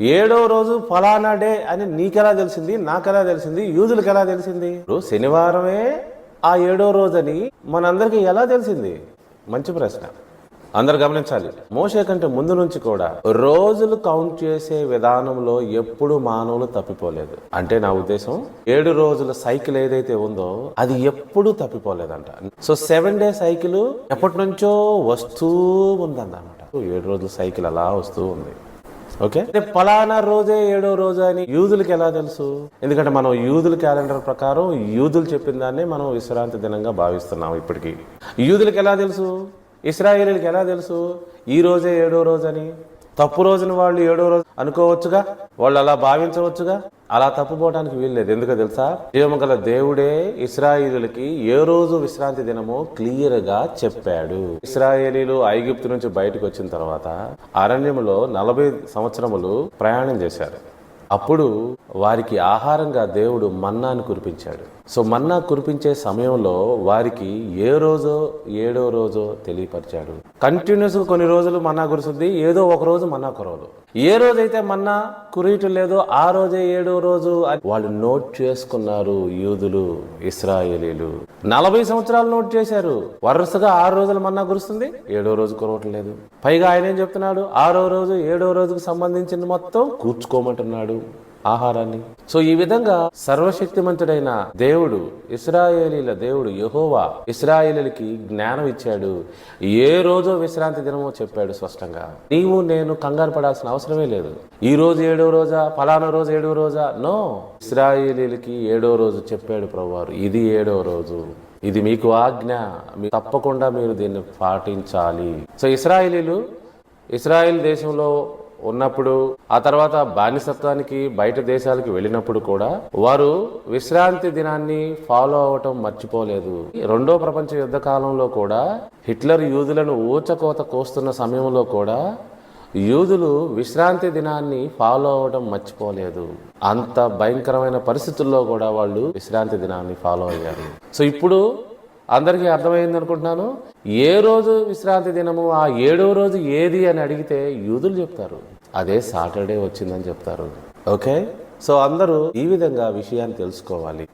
ఏడో రోజు ఫలానా డే అని నీకెలా తెలిసింది నాకెలా తెలిసింది యూజులకి ఎలా తెలిసింది? ఇప్పుడు శనివారమే ఆ ఏడో రోజని మనందరికి ఎలా తెలిసింది? మంచి ప్రశ్న. అందరు గమనించాలి. మోషే కంటే ముందు నుంచి కూడా రోజులు కౌంట్ చేసే విధానంలో ఎప్పుడు మానవులు తప్పిపోలేదు. అంటే నా ఉద్దేశం ఏడు రోజుల సైకిల్ ఏదైతే ఉందో అది ఎప్పుడు తప్పిపోలేదంట. సో సెవెన్ డే సైకిల్ ఎప్పటి నుంచో వస్తూ ఉందన్నమాట. ఏడు రోజుల సైకిల్ అలా వస్తూ ఉంది. ఓకే? పలానా ఫలానా రోజే ఏడో రోజు అని యూదులకి ఎలా తెలుసు? ఎందుకంటే మనం యూదుల క్యాలెండర్ ప్రకారం యూదులు చెప్పిన దాన్ని మనం విశ్రాంతి దినంగా భావిస్తున్నాం ఇప్పటికీ. యూదులకి ఎలా తెలుసు? ఇస్రాయేలీలకి ఎలా తెలుసు? ఈ రోజే ఏడో రోజు అని? తప్పు రోజున వాళ్ళు ఏడో రోజు అనుకోవచ్చుగా? వాళ్ళు అలా భావించవచ్చుగా? అలా తప్పుపోవడానికి వీల్లేదు ఎందుకో తెలుసా? జీవమగల దేవుడే ఇస్రాయేలీలకి ఏ రోజు విశ్రాంతి దినమో క్లియర్గా చెప్పాడు. ఇస్రాయేలీలు ఐగిప్తు నుంచి బయటకు వచ్చిన తర్వాత అరణ్యములో నలభై సంవత్సరములు ప్రయాణం చేశారు. అప్పుడు వారికి ఆహారంగా దేవుడు మన్నాను కురిపించాడు. సో మన్నా కురిపించే సమయంలో వారికి ఏ రోజో ఏడో రోజో తెలియపరిచాడు. కంటిన్యూస్గా కొన్ని రోజులు మన్నా కురుస్తుంది ఏదో ఒక రోజు మన్నా కురవదు. ఏ రోజైతే మన్నా కురియటం లేదో ఆ రోజే ఏడో రోజు వాళ్ళు నోట్ చేసుకున్నారు యూదులు ఇస్రాయేలీలు. నలభై సంవత్సరాలు నోట్ చేశారు. వరుసగా ఆరు రోజులు మన్నా కురుస్తుంది ఏడో రోజు కురవటం లేదు. పైగా ఆయన ఏం చెప్తున్నాడు? ఆరో రోజు ఏడో రోజుకు సంబంధించిన మొత్తం కూర్చుకోమంటున్నాడు. ఆహారాన్ని. సో ఈ విధంగా సర్వశక్తిమంతుడైన దేవుడు ఇస్రాయేలీల దేవుడు యహోవా ఇస్రాయేలీలకి జ్ఞానం ఇచ్చాడు. ఏ రోజో విశ్రాంతి దినమో చెప్పాడు స్పష్టంగా. నీవు నేను కంగారు పడాల్సిన అవసరమే లేదు. ఈ రోజు ఏడో రోజా ఫలానా రోజు ఏడో రోజా? నో. ఇస్రాయేలీలకి ఏడో రోజు చెప్పాడు ప్రభువారు ఇది ఏడో రోజు. ఇది మీకు ఆజ్ఞ. మీ- తప్పకుండా మీరు దీన్ని పాటించాలి. సో ఇస్రాయేలీలు ఇస్రాయేల్ దేశంలో ఉన్నప్పుడు ఆ తర్వాత బానిసత్వానికి బయట దేశాలకు వెళ్ళినప్పుడు కూడా వారు విశ్రాంతి దినాన్ని ఫాలో అవటం మర్చిపోలేదు. రెండో ప్రపంచ యుద్ధ కాలంలో కూడా హిట్లర్ యూదులను ఊచకోత కోస్తున్న సమయంలో కూడా యూదులు విశ్రాంతి దినాన్ని ఫాలో అవడం మర్చిపోలేదు. అంత భయంకరమైన పరిస్థితుల్లో కూడా వాళ్ళు విశ్రాంతి దినాన్ని ఫాలో అయ్యారు. సో ఇప్పుడు అందరికీ అర్థమైంది అనుకుంటున్నాను? ఏ రోజు విశ్రాంతి దినము ఆ ఏడవ రోజు ఏది అని అడిగితే యూదులు చెప్తారు. అదే సాటర్డే వచ్చిందని చెప్తారు. ఓకే? సో అందరూ ఈ విధంగా విషయాన్ని తెలుసుకోవాలి.